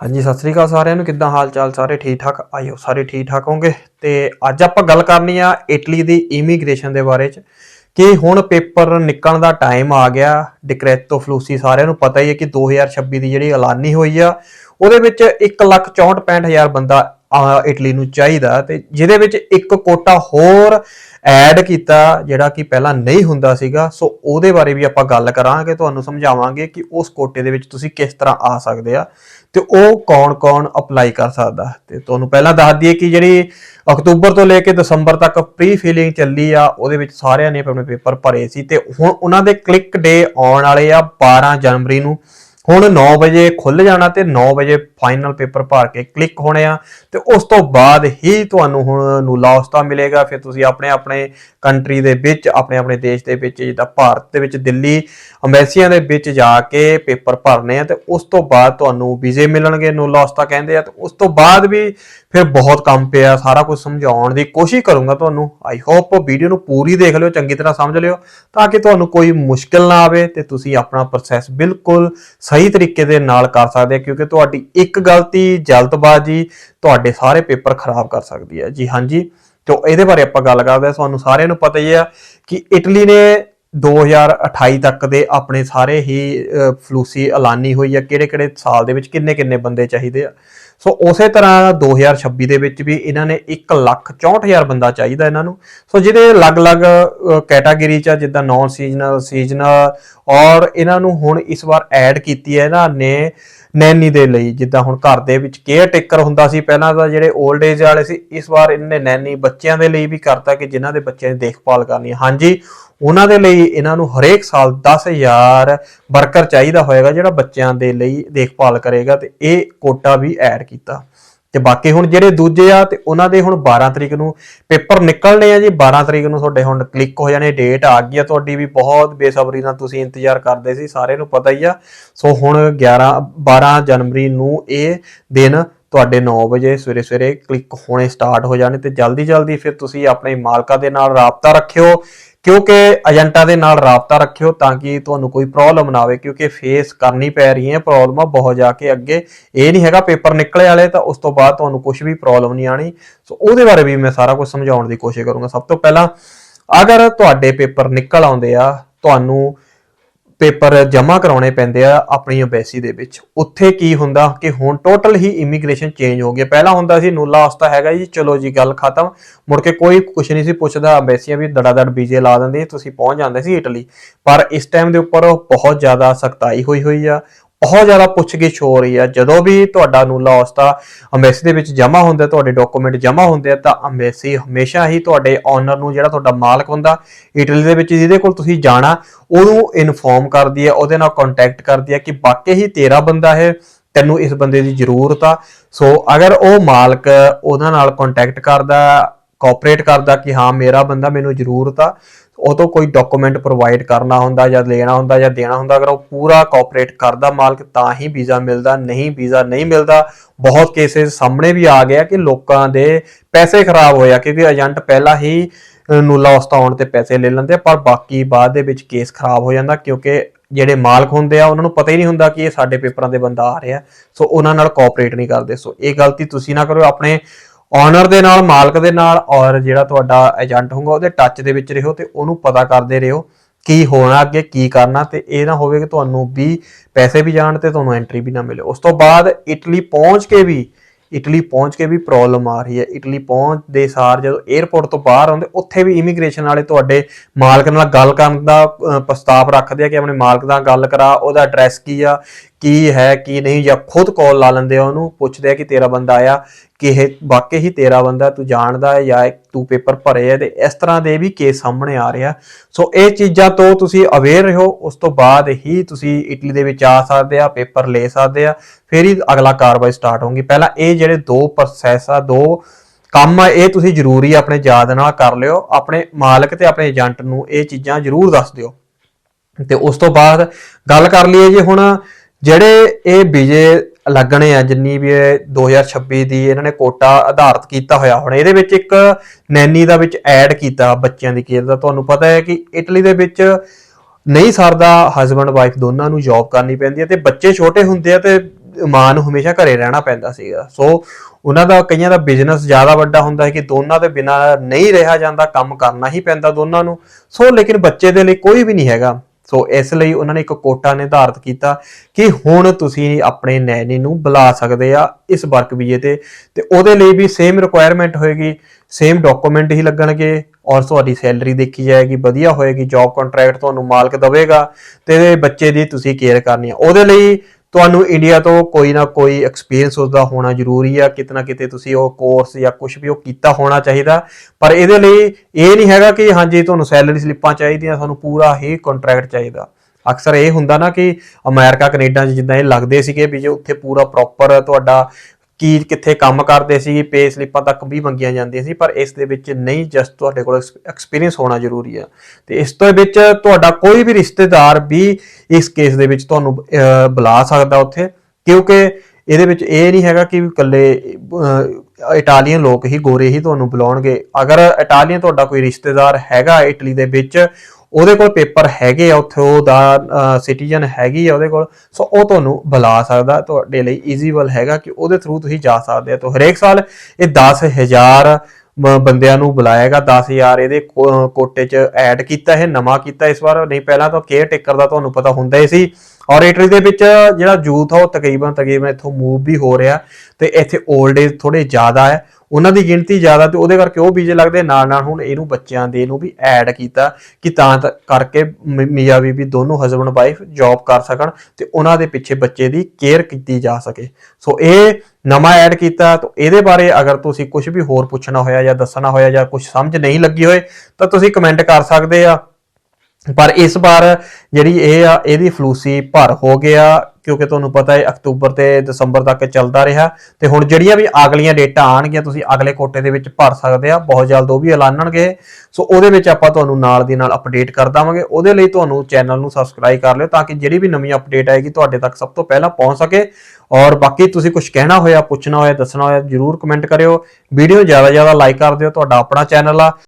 ਹਾਂਜੀ ਸਤਿ ਸ੍ਰੀ ਅਕਾਲ ਸਾਰਿਆਂ ਨੂੰ। ਕਿੱਦਾਂ ਹਾਲ ਚਾਲ ਸਾਰੇ? ਠੀਕ ਠਾਕ ਆਇਓ ਸਾਰੇ ਠੀਕ ਠਾਕ ਹੋਗੇ ਤੇ ਅੱਜ ਆਪਾਂ ਗੱਲ ਕਰਨੀ ਆ ਇਟਲੀ ਦੀ ਇਮੀਗ੍ਰੇਸ਼ਨ ਦੇ ਬਾਰੇ ਚ। ਕਿ ਹੁਣ ਪੇਪਰ ਨਿਕਲਣ ਦਾ ਟਾਈਮ ਆ ਗਿਆ। ਡਿਕ੍ਰੇਟੋ ਫਲੂਸੀ ਸਾਰਿਆਂ ਨੂੰ ਪਤਾ ਹੀ ਹੈ ਕਿ 2026 ਦੀ ਜਿਹੜੀ ਐਲਾਨੀ ਹੋਈ ਆ ਉਹਦੇ ਵਿੱਚ 1,64,65,000 ਬੰਦਾ ਇਟਲੀ ਨੂੰ ਚਾਹੀਦਾ। ਤੇ ਜਿਹਦੇ ਵਿੱਚ ਇੱਕ ਕੋਟਾ ਹੋਰ ਐਡ ਕੀਤਾ ਜਿਹੜਾ ਕਿ ਪਹਿਲਾਂ ਨਹੀਂ ਹੁੰਦਾ ਸੀਗਾ, ਸੋ ਉਹਦੇ ਬਾਰੇ ਵੀ ਆਪਾਂ ਗੱਲ ਕਰਾਂਗੇ, ਤੁਹਾਨੂੰ ਸਮਝਾਵਾਂਗੇ ਕਿ ਉਸ ਕੋਟੇ ਦੇ ਵਿੱਚ ਤੁਸੀਂ ਕਿਸ ਤਰ੍ਹਾਂ ਆ ਸਕਦੇ ਆ ਤੇ ਉਹ ਕੌਣ-ਕੌਣ ਅਪਲਾਈ ਕਰ ਸਕਦਾ। ਤੇ ਤੁਹਾਨੂੰ ਪਹਿਲਾਂ ਦੱਸ ਦਈਏ ਕਿ ਜਿਹੜੀ ਅਕਤੂਬਰ ਤੋਂ ਲੈ ਕੇ ਦਸੰਬਰ ਤੱਕ ਪ੍ਰੀ ਫਿਲਿੰਗ ਚੱਲੀ ਆ, ਉਹਦੇ ਵਿੱਚ ਸਾਰਿਆਂ ਨੇ ਆਪਣੇ ਪੇਪਰ ਭਰੇ ਸੀ ਤੇ ਹੁਣ ਉਹਨਾਂ ਦੇ ਕਲਿੱਕ ਡੇ ਆਉਣ ਵਾਲੇ ਆ 12 ਜਨਵਰੀ ਨੂੰ। ਹੁਣ 9 ਵਜੇ ਖੁੱਲ ਜਾਣਾ ਤੇ 9 ਵਜੇ ਫਾਈਨਲ ਪੇਪਰ ਭਰ ਕੇ ਕਲਿੱਕ ਹੋਣੇ ਆ ਤੇ ਉਸ ਤੋਂ ਬਾਅਦ ਹੀ ਤੁਹਾਨੂੰ ਹੁਣ ਨੂਲਾ ਉਸਤਾ ਮਿਲੇਗਾ। ਫਿਰ ਤੁਸੀਂ ਆਪਣੇ ਆਪਣੇ ਕੰਟਰੀ ਦੇ ਵਿੱਚ, ਆਪਣੇ ਆਪਣੇ ਦੇਸ਼ ਦੇ ਵਿੱਚ, ਜਿੱਦਾਂ ਭਾਰਤ ਦੇ ਵਿੱਚ, ਦਿੱਲੀ, ਅੰਬੈਸੀਆਂ ਦੇ ਵਿੱਚ ਜਾ ਕੇ ਪੇਪਰ ਭਰਨੇ ਆ ਤੇ ਉਸ ਤੋਂ ਬਾਅਦ ਤੁਹਾਨੂੰ ਵੀਜ਼ੇ ਮਿਲਣਗੇ ਨੂਲਾ ਉਸਤਾ ਕਹਿੰਦੇ ਆ ਤੇ ਉਸ ਤੋਂ ਬਾਅਦ ਵੀ ਫਿਰ ਬਹੁਤ ਕੰਮ ਪਿਆ। ਸਾਰਾ ਕੁਝ ਸਮਝਾਉਣ ਦੀ ਕੋਸ਼ਿਸ਼ ਕਰੂੰਗਾ ਤੁਹਾਨੂੰ। ਆਈ ਹੋਪ ਵੀਡੀਓ ਨੂੰ ਪੂਰੀ ਦੇਖ ਲਿਓ, ਚੰਗੀ ਤਰ੍ਹਾਂ ਸਮਝ ਲਿਓ, ਤਾਂ ਕਿ ਤੁਹਾਨੂੰ ਕੋਈ ਮੁਸ਼ਕਲ ਨਾ ਆਵੇ ਤੇ ਤੁਸੀਂ ਆਪਣਾ ਪ੍ਰੋਸੈਸ ਬਿਲਕੁਲ ਸਹੀ ਸਹੀ ਤਰੀਕੇ ਦੇ ਨਾਲ ਕਰ ਸਕਦੇ ਹੋ ਕਿਉਂਕਿ ਤੁਹਾਡੀ ਇੱਕ ਗਲਤੀ ਜਲਦਬਾਜ਼ੀ ਤੁਹਾਡੇ ਸਾਰੇ ਪੇਪਰ ਖਰਾਬ ਕਰ ਸਕਦੀ ਹੈ ਜੀ ਹਾਂਜੀ, ਤੋਂ ਇਹਦੇ ਬਾਰੇ ਆਪਾਂ ਗੱਲ ਕਰਦੇ ਹਾਂ ਤੁਹਾਨੂੰ ਸਾਰਿਆਂ ਨੂੰ ਪਤਾ ਹੀ ਆ ਕਿ ਇਟਲੀ ਨੇ 2028 ਤੱਕ ਦੇ ਆਪਣੇ ਸਾਰੇ ਹੀ ਫਲੂਸੀ ਐਲਾਨੀ ਹੋਈ ਆ। ਕਿਹੜੇ ਕਿਹੜੇ ਸਾਲ ਦੇ ਵਿੱਚ ਕਿੰਨੇ ਕਿੰਨੇ ਬੰਦੇ ਚਾਹੀਦੇ ਆ? ਸੋ ਉਸੇ ਤਰ੍ਹਾਂ 2026 ਦੇ ਵਿੱਚ ਵੀ ਇਹਨਾਂ ਨੇ 164000 ਬੰਦਾ ਚਾਹੀਦਾ ਇਹਨਾਂ ਨੂੰ। ਸੋ ਜਿਹਦੇ ਅਲੱਗ-ਅਲੱਗ ਕੈਟਾਗਰੀ ਚ ਆ, ਜਿੱਦਾਂ ਨਾਨ ਸੀਜ਼ਨਲ ਸੀਜ਼ਨਲ ਔਰ ਇਹਨਾਂ ਨੂੰ ਹੁਣ ਇਸ ਵਾਰ ਐਡ ਕੀਤੀ ਹੈ। ਇਹਨਾਂ ਨੇ ਨੈਨੀ ਦੇ ਲਈ, ਜਿੱਦਾਂ ਹੁਣ ਘਰ ਦੇ ਵਿੱਚ ਕੇਅਰ ਟੇਕਰ ਹੁੰਦਾ ਸੀ, ਪਹਿਲਾਂ ਤਾਂ ਜਿਹੜੇ 올ਡ ਏਜ ਵਾਲੇ ਸੀ, ਇਸ ਵਾਰ ਇਹਨਾਂ ਨੇ ਨੈਨੀ ਬੱਚਿਆਂ ਦੇ ਲਈ ਵੀ ਕਰਤਾ ਕਿ ਜਿਨ੍ਹਾਂ ਦੇ ਬੱਚਿਆਂ ਦੀ ਦੇਖਭਾਲ ਕਰਨੀ ਹੈ। ਹਾਂਜੀ, ਉਹਨਾਂ ਦੇ ਲਈ ਇਹਨਾਂ ਨੂੰ ਹਰੇਕ ਸਾਲ 10000 ਵਰਕਰ ਚਾਹੀਦਾ ਹੋਏਗਾ, ਜਿਹੜਾ ਬੱਚਿਆਂ ਦੇ ਲਈ ਦੇਖਭਾਲ ਕਰੇਗਾ ਤੇ ਇਹ ਕੋਟਾ ਵੀ ਐਡ ਕੀਤਾ। ਤੇ ਬਾਕੀ ਹੁਣ ਜਿਹੜੇ ਦੂਜੇ ਆ ਤੇ ਉਹਨਾਂ ਦੇ ਹੁਣ 12 ਤਰੀਕ ਨੂੰ ਪੇਪਰ ਨਿਕਲਣੇ ਆ ਜੀ 12 ਤਰੀਕ ਨੂੰ ਤੁਹਾਡੇ ਹੁਣ ਕਲਿੱਕ ਹੋ ਜਾਣੇ ਡੇਟ ਆ ਗਈ ਆ ਤੁਹਾਡੀ ਵੀ ਬਹੁਤ ਬੇਸਬਰੀ ਨਾਲ ਤੁਸੀਂ ਇੰਤਜ਼ਾਰ ਕਰਦੇ ਸੀ, ਸਾਰਿਆਂ ਨੂੰ ਪਤਾ ਹੀ ਆ। ਸੋ ਹੁਣ 11 12 ਜਨਵਰੀ ਨੂੰ ਇਹ ਦਿਨ ਤੁਹਾਡੇ 9 ਵਜੇ ਸਵੇਰੇ ਸਵੇਰੇ ਕਲਿੱਕ ਹੋਣੇ ਸਟਾਰਟ ਹੋ ਜਾਣੇ ਤੇ ਜਲਦੀ ਜਲਦੀ ਫਿਰ ਤੁਸੀਂ ਆਪਣੇ ਮਾਲਕਾਂ ਦੇ ਨਾਲ ਰਾਬਤਾ ਰੱਖਿਓ, ਕਿਉਂਕਿ ਏਜੰਟਾਂ ਦੇ ਨਾਲ ਰਾਬਤਾ ਰੱਖਿਓ ਤਾਂ ਕਿ ਤੁਹਾਨੂੰ ਕੋਈ ਪ੍ਰੋਬਲਮ ਨਾ ਆਵੇ, ਕਿਉਂਕਿ ਫੇਸ ਕਰਨੀ ਪੈ ਰਹੀ ਹੈ ਪ੍ਰੋਬਲਮਾਂ ਬਹੁਤ ਜਾ ਕੇ ਅੱਗੇ। ਇਹ ਨਹੀਂ ਹੈਗਾ ਪੇਪਰ ਨਿਕਲੇ ਵਾਲੇ ਤਾਂ ਉਸ ਤੋਂ ਬਾਅਦ ਤੁਹਾਨੂੰ ਕੁਝ ਵੀ ਪ੍ਰੋਬਲਮ ਨਹੀਂ ਆਣੀ ਸੋ ਉਹਦੇ ਬਾਰੇ ਵੀ ਮੈਂ ਸਾਰਾ ਕੁਝ ਸਮਝਾਉਣ ਦੀ ਕੋਸ਼ਿਸ਼ ਕਰੂੰਗਾ। ਸਭ ਤੋਂ ਪਹਿਲਾਂ ਅਗਰ ਤੁਹਾਡੇ ਪੇਪਰ ਨਿਕਲ ਆਉਂਦੇ ਆ, ਤੁਹਾਨੂੰ ਪੇਪਰ ਜਮ੍ਹਾਂ ਕਰਾਉਣੇ ਪੈਂਦੇ ਆ ਆਪਣੀ ਐਮਬੈਸੀ ਦੇ ਵਿੱਚ। ਉੱਥੇ ਕੀ ਹੁੰਦਾ ਕਿ ਹੁਣ ਟੋਟਲ ਹੀ ਇਮੀਗ੍ਰੇਸ਼ਨ ਚੇਂਜ ਹੋ ਗਿਆ ਪਹਿਲਾਂ ਹੁੰਦਾ ਸੀ, ਨੂਲਾ ਉਸਤਾ ਹੈਗਾ ਜੀ, ਚਲੋ ਜੀ, ਗੱਲ ਖਤਮ। ਮੁੜ ਕੇ ਕੋਈ ਕੁਛ ਨਹੀਂ ਸੀ ਪੁੱਛਦਾ ਐਮਬੈਸੀਆਂ ਵੀ ਦੜਾਦੜ ਵੀਜ਼ੇ ਲਾ ਦਿੰਦੇ ਤੁਸੀਂ ਪਹੁੰਚ ਜਾਂਦੇ ਸੀ ਇਟਲੀ ਪਰ ਇਸ ਟਾਈਮ ਦੇ ਉੱਪਰ ਬਹੁਤ ਜ਼ਿਆਦਾ ਸਖਤਾਈ ਹੋਈ ਹੋਈ ਆ। ਬਹੁਤ ਜ਼ਿਆਦਾ ਪੁੱਛਗਿੱਛ ਹੋ ਰਹੀ ਹੈ ਜਦੋਂ ਵੀ ਤੁਹਾਡਾ ਨੂੰ ਨੂਲਾ ਦਾ ਅੰਬੈਸੀ ਦੇ ਵਿੱਚ ਜਮ੍ਹਾਂ ਹੁੰਦਾ, ਤੁਹਾਡੇ ਡਾਕੂਮੈਂਟ ਜਮ੍ਹਾਂ ਹੁੰਦੇ ਆ, ਤਾਂ ਅੰਬੈਸੀ ਹਮੇਸ਼ਾ ਹੀ ਤੁਹਾਡੇ ਓਨਰ ਨੂੰ ਜਿਹੜਾ ਤੁਹਾਡਾ ਮਾਲਕ ਹੁੰਦਾ ਇਟਲੀ ਦੇ ਵਿੱਚ ਜਿਹਦੇ ਕੋਲ ਤੁਸੀਂ ਜਾਣਾ, ਉਹਨੂੰ ਇਨਫੋਰਮ ਕਰਦੀ ਹੈ ਉਹਦੇ ਨਾਲ ਕੰਟੈਕਟ ਕਰਦੀ ਹੈ ਕਿ ਵਾਕਈ ਹੀ ਤੇਰਾ ਬੰਦਾ ਹੈ, ਤੈਨੂੰ ਇਸ ਬੰਦੇ ਦੀ ਜ਼ਰੂਰਤ ਆ। ਸੋ ਅਗਰ ਉਹ ਮਾਲਕ ਉਹਨਾਂ ਨਾਲ ਕੰਟੈਕਟ ਕਰਦਾ ਕੋਆਪਰੇਟ ਕਰਦਾ ਕਿ ਹਾਂ, ਮੇਰਾ ਬੰਦਾ ਮੈਨੂੰ ਜ਼ਰੂਰਤ ਆ ਉਹ ਤੋਂ ਕੋਈ ਡਾਕੂਮੈਂਟ ਪ੍ਰੋਵਾਈਡ ਕਰਨਾ ਹੁੰਦਾ ਜਾਂ ਲੈਣਾ ਹੁੰਦਾ ਜਾਂ ਦੇਣਾ ਹੁੰਦਾ ਅਗਰ ਉਹ ਪੂਰਾ ਕੋਆਪਰੇਟ ਕਰਦਾ ਮਾਲਕ ਤਾਂ ਹੀ ਵੀਜ਼ਾ ਮਿਲਦਾ ਨਹੀਂ ਵੀਜ਼ਾ ਨਹੀਂ ਮਿਲਦਾ। ਬਹੁਤ ਕੇਸਿਸ ਸਾਹਮਣੇ ਵੀ ਆ ਗਿਆ ਕਿ ਲੋਕਾਂ ਦੇ ਪੈਸੇ ਖਰਾਬ ਹੋਇਆ ਕਿਉਂਕਿ ਏਜੰਟ ਪਹਿਲਾਂ ਹੀ ਨੂਲਾ ਉਸਤਾ ਆਉਣ ਤੇ ਪੈਸੇ ਲੈ ਲੈਂਦੇ ਆ, ਪਰ ਬਾਕੀ ਬਾਅਦ ਦੇ ਵਿੱਚ ਕੇਸ ਖਰਾਬ ਹੋ ਜਾਂਦਾ ਕਿਉਂਕਿ ਜਿਹੜੇ ਮਾਲਕ ਹੁੰਦੇ ਆ ਉਹਨਾਂ ਨੂੰ ਪਤਾ ਹੀ ਨਹੀਂ ਹੁੰਦਾ ਕਿ ਇਹ ਸਾਡੇ ਪੇਪਰਾਂ ਦੇ ਬੰਦਾ ਆ ਰਿਹਾ। ਸੋ ਉਹਨਾਂ ਨਾਲ ਕੋਆਪਰੇਟ ਨਹੀਂ ਕਰਦੇ। ਸੋ ਇਹ ਗਲਤੀ ਤੁਸੀਂ ਨਾ ਕਰੋ ਆਪਣੇ ਓਨਰ ਦੇ ਨਾਲ, ਮਾਲਕ ਦੇ ਨਾਲ ਔਰ ਜਿਹੜਾ ਤੁਹਾਡਾ ਏਜੰਟ ਹੋਊਗਾ, ਉਹਦੇ ਟੱਚ ਦੇ ਵਿੱਚ ਰਹੋ ਤੇ ਉਹਨੂੰ ਪਤਾ ਕਰਦੇ ਰਹੋ ਕੀ ਹੋਣਾ ਅੱਗੇ, ਕੀ ਕਰਨਾ ਤੇ ਇਹ ਨਾ ਹੋਵੇ ਕਿ ਤੁਹਾਨੂੰ ਵੀ ਪੈਸੇ ਵੀ ਜਾਣ ਤੇ ਤੁਹਾਨੂੰ ਐਂਟਰੀ ਵੀ ਨਾ ਮਿਲੇ। ਉਸ ਤੋਂ ਬਾਅਦ ਇਟਲੀ ਪਹੁੰਚ ਕੇ ਵੀ ਇਟਲੀ ਪਹੁੰਚ ਕੇ ਵੀ ਪ੍ਰੋਬਲਮ ਆ ਰਹੀ ਹੈ। ਇਟਲੀ ਪਹੁੰਚ ਦੇ ਸਾਰ ਜਦੋਂ 에ਅਰਪੋਰਟ ਤੋਂ ਬਾਹਰ ਆਉਂਦੇ, ਉੱਥੇ ਵੀ ਇਮੀਗ੍ਰੇਸ਼ਨ ਵਾਲੇ ਤੁਹਾਡੇ ਮਾਲਕ ਨਾਲ ਗੱਲ ਕਰਨ ਦਾ ਪ੍ਰਸਤਾਵ ਰੱਖਦੇ ਆ ਕਿ ਆਪਣੇ ਮਾਲਕ ਨਾਲ ਗੱਲ ਕਰਾ, ਉਹਦਾ ਐਡਰੈਸ ਕੀ ਆ ਕੀ ਹੈ, ਕੀ ਨਹੀਂ, ਜਾਂ ਖੁਦ ਕਾਲ ਲਾ ਲੈਂਦੇ ਆ ਉਹਨੂੰ, ਪੁੱਛਦੇ ਆ ਕਿ ਤੇਰਾ ਬੰਦਾ ਆਇਆ ਕਿ ਇਹ ਵਾਕਈ ਹੀ ਤੇਰਾ ਬੰਦਾ ਤੂੰ ਜਾਣਦਾ ਹੈ ਜਾਂ ਤੂੰ ਪੇਪਰ ਭਰੇ ਹੈ ਤੇ ਇਸ ਤਰ੍ਹਾਂ ਦੇ ਵੀ ਕੇਸ ਸਾਹਮਣੇ ਆ ਰਿਹਾ ਸੋ ਇਹ ਚੀਜ਼ਾਂ ਤੋਂ ਤੁਸੀਂ ਅਵੇਅਰ ਰਹੋ, ਉਸ ਤੋਂ ਬਾਅਦ ਹੀ ਤੁਸੀਂ ਇਟਲੀ ਦੇ ਵਿੱਚ ਆ ਸਕਦੇ ਆ ਪੇਪਰ ਲੈ ਸਕਦੇ ਆ, ਫਿਰ ਹੀ ਅਗਲਾ ਕਾਰਵਾਈ ਸਟਾਰਟ ਹੋਊਗੀ। ਪਹਿਲਾਂ ਇਹ ਜਿਹੜੇ ਦੋ ਪ੍ਰੋਸੈਸ ਆ, ਦੋ ਕੰਮ ਆ, ਇਹ ਤੁਸੀਂ ਜ਼ਰੂਰੀ ਆਪਣੇ ਯਾਦ ਨਾਲ ਕਰ ਲਿਓ, ਆਪਣੇ ਮਾਲਕ ਤੇ ਆਪਣੇ ਏਜੰਟ ਨੂੰ ਇਹ ਚੀਜ਼ਾਂ ਜ਼ਰੂਰ ਦੱਸ ਦਿਓ। ਤੇ ਉਸ ਤੋਂ ਬਾਅਦ ਗੱਲ ਕਰ ਲਈਏ ਜੇ ਹੁਣ ਜਿਹੜੇ ਇਹ ਵੀਜ਼ੇ ਲੱਗਣੇ ਆ, ਜਿੰਨੀ ਵੀ ਇਹ 2026 ਦੀ ਇਹਨਾਂ ਨੇ ਕੋਟਾ ਆਧਾਰਿਤ ਕੀਤਾ ਹੋਇਆ ਹੁਣ, ਇਹਦੇ ਵਿੱਚ ਇੱਕ ਨੈਨੀ ਦਾ ਵਿੱਚ ਐਡ ਕੀਤਾ ਬੱਚਿਆਂ ਦੀ ਕੇਅਰ ਦਾ। ਤੁਹਾਨੂੰ ਪਤਾ ਹੈ ਕਿ ਇਟਲੀ ਦੇ ਵਿੱਚ ਨਹੀਂ ਸਰਦਾ ਹਸਬੰਡ ਵਾਈਫ ਦੋਨਾਂ ਨੂੰ ਜੌਬ ਕਰਨੀ ਪੈਂਦੀ ਹੈ ਤੇ ਬੱਚੇ ਛੋਟੇ ਹੁੰਦੇ ਆ ਤੇ ਮਾਂ ਨੂੰ ਹਮੇਸ਼ਾ ਘਰੇ ਰਹਿਣਾ ਪੈਂਦਾ ਸੀਗਾ। ਸੋ ਉਹਨਾਂ ਦਾ, ਕਈਆਂ ਦਾ ਬਿਜ਼ਨਸ ਜ਼ਿਆਦਾ ਵੱਡਾ ਹੁੰਦਾ ਹੈ ਕਿ ਦੋਨਾਂ ਦੇ ਬਿਨਾਂ ਨਹੀਂ ਰਿਹਾ ਜਾਂਦਾ, ਕੰਮ ਕਰਨਾ ਹੀ ਪੈਂਦਾ ਦੋਨਾਂ ਨੂੰ। ਸੋ ਲੇਕਿਨ ਬੱਚੇ ਦੇ ਲਈ ਕੋਈ ਵੀ ਨਹੀਂ ਹੈਗਾ। ਸੋ ਇਸ ਲਈ ਉਹਨਾਂ ਨੇ ਇੱਕ ਕੋਟਾ ਨਿਰਧਾਰਤ ਕੀਤਾ ਕਿ ਹੁਣ ਤੁਸੀਂ ਆਪਣੇ ਨੈਣੀ ਨੂੰ ਬੁਲਾ ਸਕਦੇ ਆ ਇਸ ਵਰਕ ਵੀਜ਼ੇ ਤੇ ਤੇ ਉਹਦੇ ਲਈ ਵੀ ਸੇਮ ਰਿਕੁਆਇਰਮੈਂਟ ਹੋਏਗੀ ਸੇਮ ਡਾਕੂਮੈਂਟ ਹੀ ਲੱਗਣਗੇ ਔਰ ਤੁਹਾਡੀ ਸੈਲਰੀ ਦੇਖੀ ਜਾਏਗੀ, ਵਧੀਆ ਹੋਏਗੀ ਜੌਬ ਕੰਟਰੈਕਟ ਤੁਹਾਨੂੰ ਮਾਲਕ ਦੇਵੇਗਾ, ਤੇ ਬੱਚੇ ਦੀ ਤੁਸੀਂ ਕੇਅਰ ਕਰਨੀ ਆ। ਉਹਦੇ ਲਈ ਤੁਹਾਨੂੰ ਇੰਡੀਆ ਤੋਂ ਕੋਈ ਨਾ ਕੋਈ ਐਕਸਪੀਰੀਅੰਸ ਉਸਦਾ ਹੋਣਾ ਜ਼ਰੂਰੀ ਆ, ਕਿਤੇ ਨਾ ਕਿਤੇ ਤੁਸੀਂ ਉਹ ਕੋਰਸ ਜਾਂ ਕੁਝ ਵੀ ਉਹ ਕੀਤਾ ਹੋਣਾ ਚਾਹੀਦਾ। ਪਰ ਇਹਦੇ ਲਈ ਇਹ ਨਹੀਂ ਹੈਗਾ ਕਿ ਹਾਂਜੀ ਤੁਹਾਨੂੰ ਸੈਲਰੀ ਸਲਿੱਪਾਂ ਚਾਹੀਦੀਆਂ, ਤੁਹਾਨੂੰ ਪੂਰਾ ਹੀ ਕੰਟਰੈਕਟ ਚਾਹੀਦਾ। ਅਕਸਰ ਇਹ ਹੁੰਦਾ ਨਾ ਕਿ ਅਮਰੀਕਾ ਕੈਨੇਡਾ 'ਚ ਜਿੱਦਾਂ ਇਹ ਲੱਗਦੇ ਸੀਗੇ ਵੀ ਜੇ ਉੱਥੇ ਪੂਰਾ ਪ੍ਰੋਪਰ ਤੁਹਾਡਾ ਕੀ ਕਿੱਥੇ ਕੰਮ ਕਰਦੇ ਸੀ, ਪੇ ਸਲਿੱਪਾਂ ਤੱਕ ਵੀ ਮੰਗੀਆਂ ਜਾਂਦੀਆਂ ਸੀ, ਪਰ ਇਸ ਦੇ ਵਿੱਚ ਨਹੀਂ ਜਸਟ ਤੁਹਾਡੇ ਕੋਲ ਐਕਸਪੀਰੀਅੰਸ ਹੋਣਾ ਜ਼ਰੂਰੀ ਆ। ਤੇ ਇਸ ਤੋਂ ਵਿੱਚ ਤੁਹਾਡਾ ਕੋਈ ਵੀ ਰਿਸ਼ਤੇਦਾਰ ਵੀ ਇਸ ਕੇਸ ਦੇ ਵਿੱਚ ਤੁਹਾਨੂੰ ਬੁਲਾ ਸਕਦਾ ਉੱਥੇ, ਕਿਉਂਕਿ ਇਹਦੇ ਵਿੱਚ ਇਹ ਨਹੀਂ ਹੈਗਾ ਕਿ ਇਕੱਲੇ ਇਟਾਲੀਅਨ ਲੋਕ ਹੀ ਗੋਰੇ ਹੀ ਤੁਹਾਨੂੰ ਬੁਲਾਉਣਗੇ। ਅਗਰ ਇਟਾਲੀਅਨ ਤੁਹਾਡਾ ਕੋਈ ਰਿਸ਼ਤੇਦਾਰ ਹੈਗਾ ਇਟਲੀ ਦੇ ਵਿੱਚ ਉਹਦੇ ਕੋਲ ਪੇਪਰ ਹੈਗੇ ਆ, ਉੱਥੇ ਉਹਦਾ ਸਿਟੀਜ਼ਨ ਹੈਗੀ ਆ ਉਹਦੇ ਕੋਲ, ਸੋ ਉਹ ਤੁਹਾਨੂੰ ਬੁਲਾ ਸਕਦਾ, ਤੁਹਾਡੇ ਲਈ ਈਜ਼ੀਬਲ ਹੈਗਾ ਕਿ ਉਹਦੇ ਥਰੂ ਤੁਸੀਂ ਜਾ ਸਕਦੇ ਹੋ ਤਾਂ ਹਰੇਕ ਸਾਲ ਇਹ 10000 ਮ- ਬੰਦਿਆਂ ਨੂੰ ਬੁਲਾਏਗਾ 10000 ਇਹਦੇ ਕੋਟੇ 'ਚ ਐਡ ਕੀਤਾ ਇਹ ਨਵਾਂ ਕੀਤਾ ਇਸ ਵਾਰ, ਨਹੀਂ, ਪਹਿਲਾਂ ਤਾਂ ਕੇਅਰ ਟੇਕਰ ਦਾ ਤੁਹਾਨੂੰ ਪਤਾ ਹੁੰਦਾ ਹੀ ਸੀ ਔਰ ਇਟਲੀ ਦੇ ਵਿੱਚ ਜਿਹੜਾ ਯੂਥ ਆ, ਉਹ ਤਕਰੀਬਨ ਤਕਰੀਬਨ ਇੱਥੋਂ ਮੂਵ ਵੀ ਹੋ ਰਿਹਾ ਤੇ ਇੱਥੇ 올ਡ ਏਜ ਥੋੜੇ ਜ਼ਿਆਦਾ ਹੈ। ਉਹਨਾਂ ਦੀ ਗਿਣਤੀ ਜ਼ਿਆਦਾ ਤੇ ਉਹਦੇ ਕਰਕੇ ਉਹ ਵੀਜ਼ੇ ਲੱਗਦੇ। ਨਾਲ ਨਾਲ ਹੁਣ ਇਹਨੂੰ ਬੱਚਿਆਂ ਦੇ ਨੂੰ ਵੀ ਐਡ ਕੀਤਾ ਕਿ ਤਾਂ ਤ- ਕਰਕੇ ਮ- ਮੀਆਂ ਬੀਬੀ ਦੋਨੋਂ ਹਸਬੰਡ ਵਾਈਫ ਜੌਬ ਕਰ ਸਕਣ ਤੇ ਉਹਨਾਂ ਦੇ ਪਿੱਛੇ ਬੱਚੇ ਦੀ ਕੇਅਰ ਕੀਤੀ ਜਾ ਸਕੇ। ਸੋ ਇਹ ਨਵਾਂ ਐਡ ਕੀਤਾ ਤਾਂ ਇਹਦੇ ਬਾਰੇ ਅਗਰ ਤੁਸੀਂ ਕੁਝ ਵੀ ਹੋਰ ਪੁੱਛਣਾ ਹੋਇਆ ਜਾਂ ਦੱਸਣਾ ਹੋਇਆ ਜਾਂ ਕੁਝ ਸਮਝ ਨਹੀਂ ਲੱਗੀ ਹੋਏ ਤਾਂ ਤੁਸੀਂ ਕਮੈਂਟ ਕਰ ਸਕਦੇ ਆ। ਪਰ ਇਸ ਵਾਰ ਜਿਹੜੀ ਇਹ ਆ, ਇਹਦੀ ਫਲੂਸੀ ਭਰ ਹੋ ਗਿਆ, ਕਿਉਂਕਿ ਤੁਹਾਨੂੰ ਪਤਾ ਹੈ ਅਕਤੂਬਰ ਤੇ ਦਸੰਬਰ ਤੱਕ ਚੱਲਦਾ ਰਿਹਾ। ਤੇ ਹੁਣ ਜਿਹੜੀਆਂ ਵੀ ਅਗਲੀਆਂ ਡੇਟਾਂ ਆਣਗੀਆਂ ਤੁਸੀਂ ਅਗਲੇ ਕੋਟੇ ਦੇ ਵਿੱਚ ਭਰ ਸਕਦੇ ਆ, ਬਹੁਤ ਜਲਦ ਉਹ ਵੀ ਐਲਾਨਣਗੇ ਸੋ ਉਹਦੇ ਵਿੱਚ ਆਪਾਂ ਤੁਹਾਨੂੰ ਨਾਲ ਦੀ ਨਾਲ ਅਪਡੇਟ ਕਰ ਦਾਵਾਂਗੇ। ਉਹਦੇ ਲਈ ਤੁਹਾਨੂੰ ਚੈਨਲ ਨੂੰ ਸਬਸਕ੍ਰਾਈਬ ਕਰ ਲਿਓ, ਤਾਂ ਕਿ ਜਿਹੜੀ ਵੀ ਨਵੀਂ ਅਪਡੇਟ ਆਏਗੀ, ਤੁਹਾਡੇ ਤੱਕ ਸਭ ਤੋਂ ਪਹਿਲਾਂ ਪਹੁੰਚ ਸਕੇ। ਔਰ ਬਾਕੀ ਤੁਸੀਂ ਕੁਝ ਕਹਿਣਾ ਹੋਇਆ, ਪੁੱਛਣਾ ਹੋਇਆ, ਦੱਸਣਾ ਹੋਇਆ, ਜਰੂਰ ਕਮੈਂਟ ਕਰਿਓ। ਵੀਡੀਓ ਜ਼ਿਆਦਾ ਜ਼ਿਆਦਾ ਲਾਈਕ ਕਰ ਦਿਓ, ਤੁਹਾਡਾ ਆਪਣਾ ਚੈਨਲ ਆ।